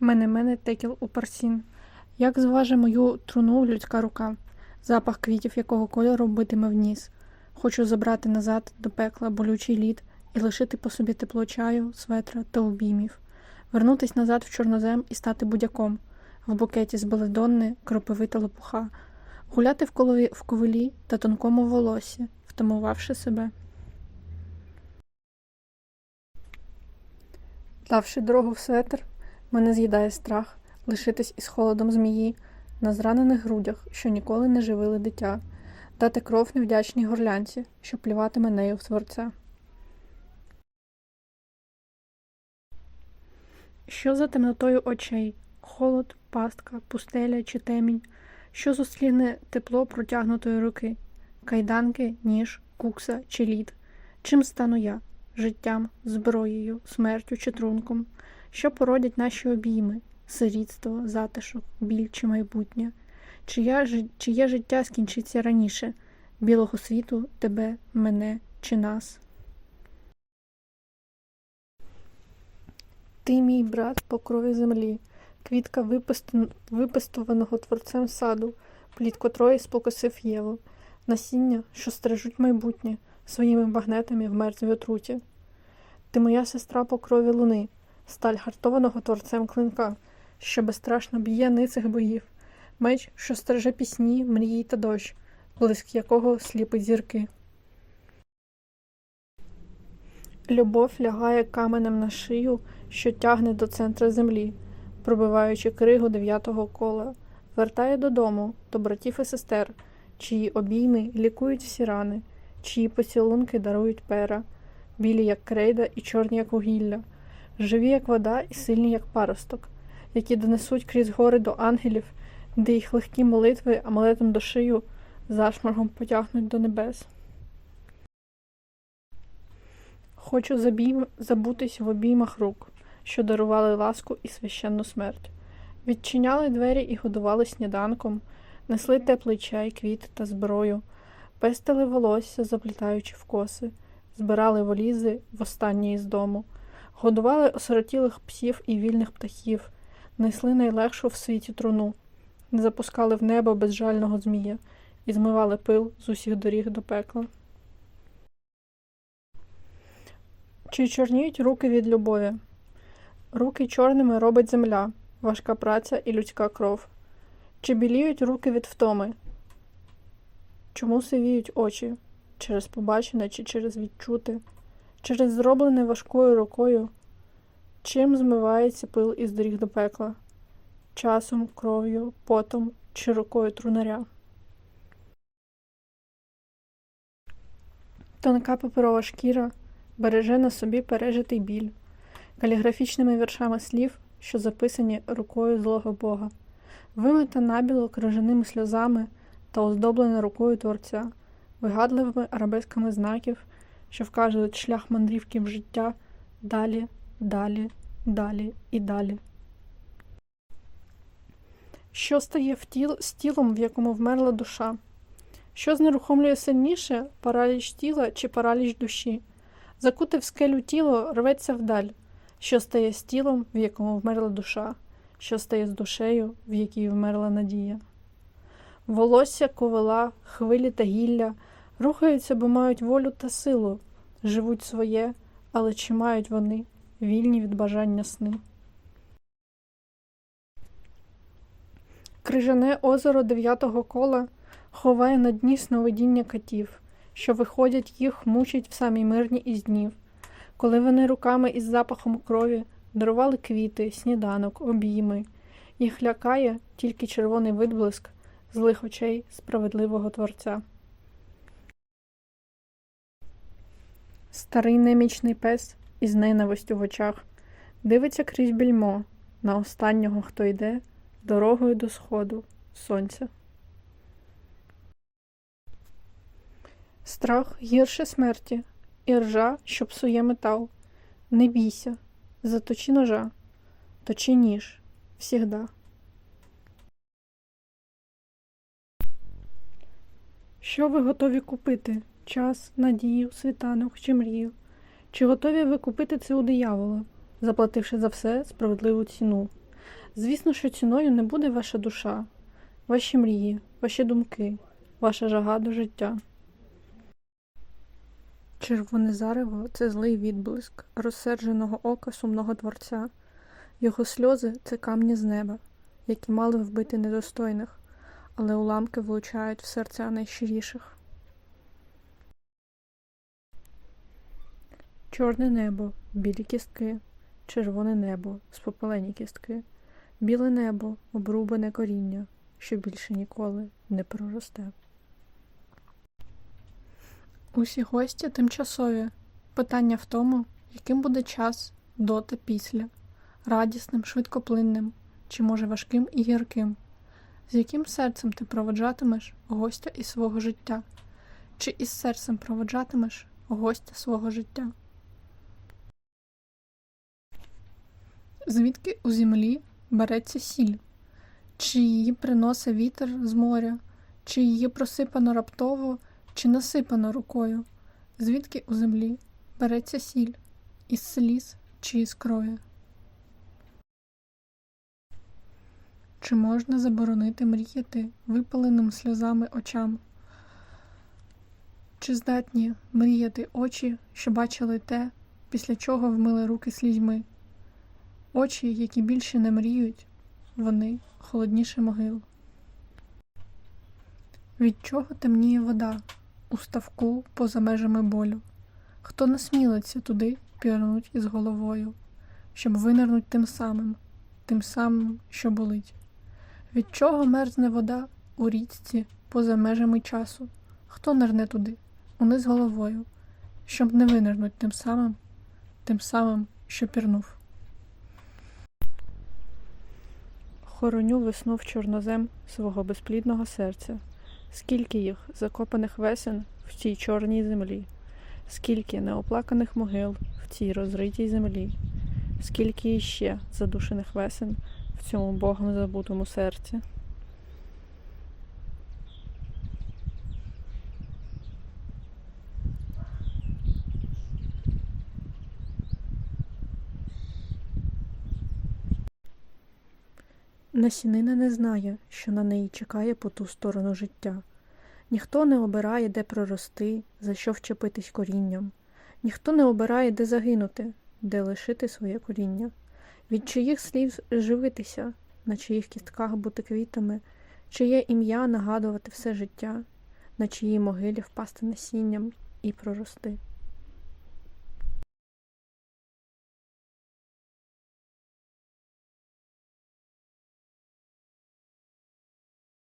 Мене мене текіл у парсін. Як зваже мою труну людська рука, запах квітів, якого кольору битиме в ніс. Хочу забрати назад до пекла болючий лід і лишити по собі тепло чаю, светра та обіймів, вернутись назад в чорнозем і стати будяком, в букеті з беледонни, кропивита лопуха, гуляти в, колові, в ковилі та тонкому волосі, втамувавши себе. Давши дорогу в светр, мене з'їдає страх лишитись із холодом змії на зранених грудях, що ніколи не живили дитя, дати кров невдячній горлянці, що плюватиме нею в творця. Що за темнотою очей? Холод, пастка, пустеля чи темінь? Що зустріне тепло протягнутої руки? Кайданки, ніж, кукса чи лід? Чим стану я? Життям, зброєю, смертю чи трунком? Що породять наші обійми? Сирітство, затишок, біль чи майбутнє? Чия, чиє життя скінчиться раніше? Білого світу, тебе, мене чи нас? Ти, мій брат, по крові землі, квітка випестованого творцем саду, плід котрої спокусив Єву, насіння, що стережуть майбутнє своїми багнетами в мертвій отруті. Ти моя сестра по крові луни, сталь гартованого творцем клинка, що безстрашно б'є ницих боїв, меч, що стереже пісні, мрії та дощ, блиск якого сліпить зірки. Любов лягає каменем на шию, що тягне до центра землі, пробиваючи кригу дев'ятого кола, вертає додому, до братів і сестер, чиї обійми лікують всі рани, чиї поцілунки дарують пера, білі, як крейда, і чорні, як вугілля, живі, як вода, і сильні, як паросток, які донесуть крізь гори до ангелів, де їх легкі молитви амулетом до шию зашморгом потягнуть до небес. Хочу забійм... забутись в обіймах рук, що дарували ласку і священну смерть. Відчиняли двері і годували сніданком, несли теплий чай, квіти та зброю, пестили волосся, заплітаючи в коси, збирали волізи в останнє із дому, годували осиротілих псів і вільних птахів, несли найлегшу в світі труну, не запускали в небо безжального змія і змивали пил з усіх доріг до пекла. Чи чорніють руки від любові? Руки чорними робить земля, важка праця і людська кров. Чи біліють руки від втоми? Чому сивіють очі? Через побачене чи через відчути? Через зроблене важкою рукою? Чим змивається пил із доріг до пекла? Часом, кров'ю, потом чи рукою трунаря? Тонка паперова шкіра береже на собі пережитий біль, каліграфічними віршами слів, що записані рукою злого Бога, вимита набіло крижаними сльозами та оздоблена рукою творця, вигадливими арабесками знаків, що вказують шлях мандрівки в життя далі, далі, далі і далі. Що стає в тіл, з тілом, в якому вмерла душа? Що знерухомлює сильніше параліч тіла чи параліч душі? Закуте в скелю тіло рветься вдаль, що стає з тілом, в якому вмерла душа, що стає з душею, в якій вмерла надія. Волосся, ковила, хвилі та гілля рухаються, бо мають волю та силу, живуть своє, але чи мають вони вільні від бажання сни? Крижане озеро дев'ятого кола ховає на дні сновидіння катів, що виходять їх мучить в самі мирні із днів, коли вони руками із запахом крові дарували квіти, сніданок, обійми. Їх лякає тільки червоний видблиск злих очей справедливого Творця. Старий немічний пес із ненавистю в очах дивиться крізь більмо на останнього, хто йде дорогою до сходу сонця. Страх гірше смерті, і ржа, що псує метал. Не бійся, заточи ножа, точи ніж, всігда. Що ви готові купити? Час, надію, світанок чи мрію? Чи готові ви купити це у диявола, заплативши за все справедливу ціну? Звісно, що ціною не буде ваша душа, ваші мрії, ваші думки, ваша жага до життя. Червоне зарево це злий відблиск розсердженого ока сумного творця. Його сльози це камні з неба, які мали вбити недостойних, але уламки влучають в серця найщиріших. Чорне небо, білі кістки, червоне небо, спопелені кістки, біле небо, обрубане коріння, що більше ніколи не проросте. Усі гості тимчасові. Питання в тому, яким буде час до та після, радісним, швидкоплинним, чи може важким і гірким, з яким серцем ти проводжатимеш гостя із свого життя, чи із серцем проводжатимеш гостя свого життя. Звідки у землі береться сіль? Чи її приносить вітер з моря, чи її просипано раптово, чи насипано рукою? Звідки у землі береться сіль? Із сліз чи із крові? Чи можна заборонити мріяти випаленим сльозами очам? Чи здатні мріяти очі, що бачили те, після чого вмили руки слізьми? Очі, які більше не мріють, вони холодніше могил. Від чого темніє вода у ставку поза межами болю? Хто насмілиться туди пірнуть із головою, щоб винирнуть тим самим, тим самим, що болить? Від чого мерзне вода у річці поза межами часу? Хто нирне туди, униз головою, щоб не винирнуть тим самим, тим самим, що пірнув? Хороню весну в чорнозем свого безплідного серця. Скільки їх закопаних весен в цій чорній землі, скільки неоплаканих могил в цій розритій землі, скільки іще задушених весен в цьому Богом забутому серці. Насінина не знає, що на неї чекає по ту сторону життя. Ніхто не обирає, де прорости, за що вчепитись корінням. Ніхто не обирає, де загинути, де лишити своє коріння. Від чиїх слів живитися, на чиїх кістках бути квітами, чиє ім'я нагадувати все життя, на чиїй могилі впасти насінням і прорости.